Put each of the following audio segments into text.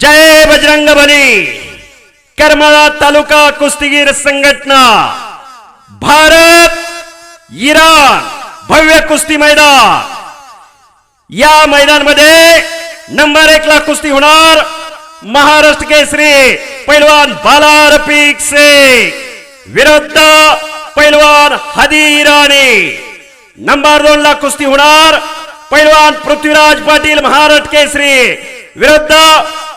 जय बजरंग बली। करमाळा तालुका कुस्तीगीर संघटना। भारत इराण भव्य कुस्ती मैदान। या मैदानमध्ये नंबर एक ला कुस्ती होणार महाराष्ट्र केसरी पैलवान बालार पीक शेख विरुद्ध पैलवान हदी इराणी नंबर दोन ला कुस्ती होणार पैलवान पृथ्वीराज पाटील महाराष्ट्र केसरी। विरुद्ध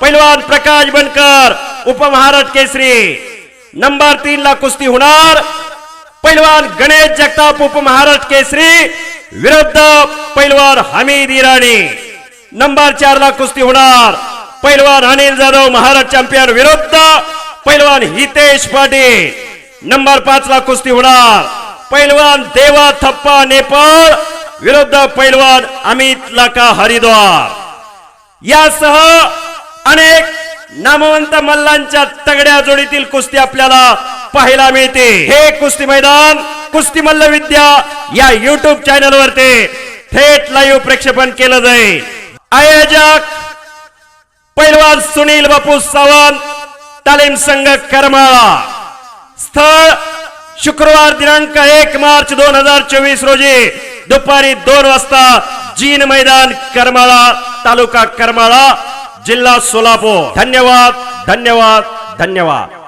पैलवान प्रकाश बनकर उपमहाराष्ट्र केसरी. नंबर तीन ला कुस्ती होणार. पैलवान गणेश जगताप उपमहाराष्ट्र केसरी. विरुद्ध पैलवान हमीद इराणी. नंबर चार ला कुस्ती होणार. पैलवान अनिल जाधव महाराष्ट्र चॅम्पियन विरुद्ध. पैलवान हितेश पाटील. नंबर पाच ला कुस्ती होणार. पैलवान देवा थप्पा नेपाळ. विरुद्ध पैलवान अमित लाका हरिद्वार. यासह अनेक नामवंत मल्लांच्या तगड्या जोडीतील कुस्ती आपल्याला पाहायला मिळते. हे कुस्ती मैदान कुस्ती मल्ल विद्या या युट्यूब चॅनल वरती थेट लाईव्ह प्रक्षेपण केलं जाईल. आयोजक पैलवान सुनील बापू सावंत तालीम संघ करमाळा. स्थळ शुक्रवार दिनांक एक मार्च दोन हजार चोवीस रोजी दुपारी दोन वाजता जीन मैदान करमाळा तालुका करमाळा. जिल्हा सोलापूर. धन्यवाद धन्यवाद धन्यवाद.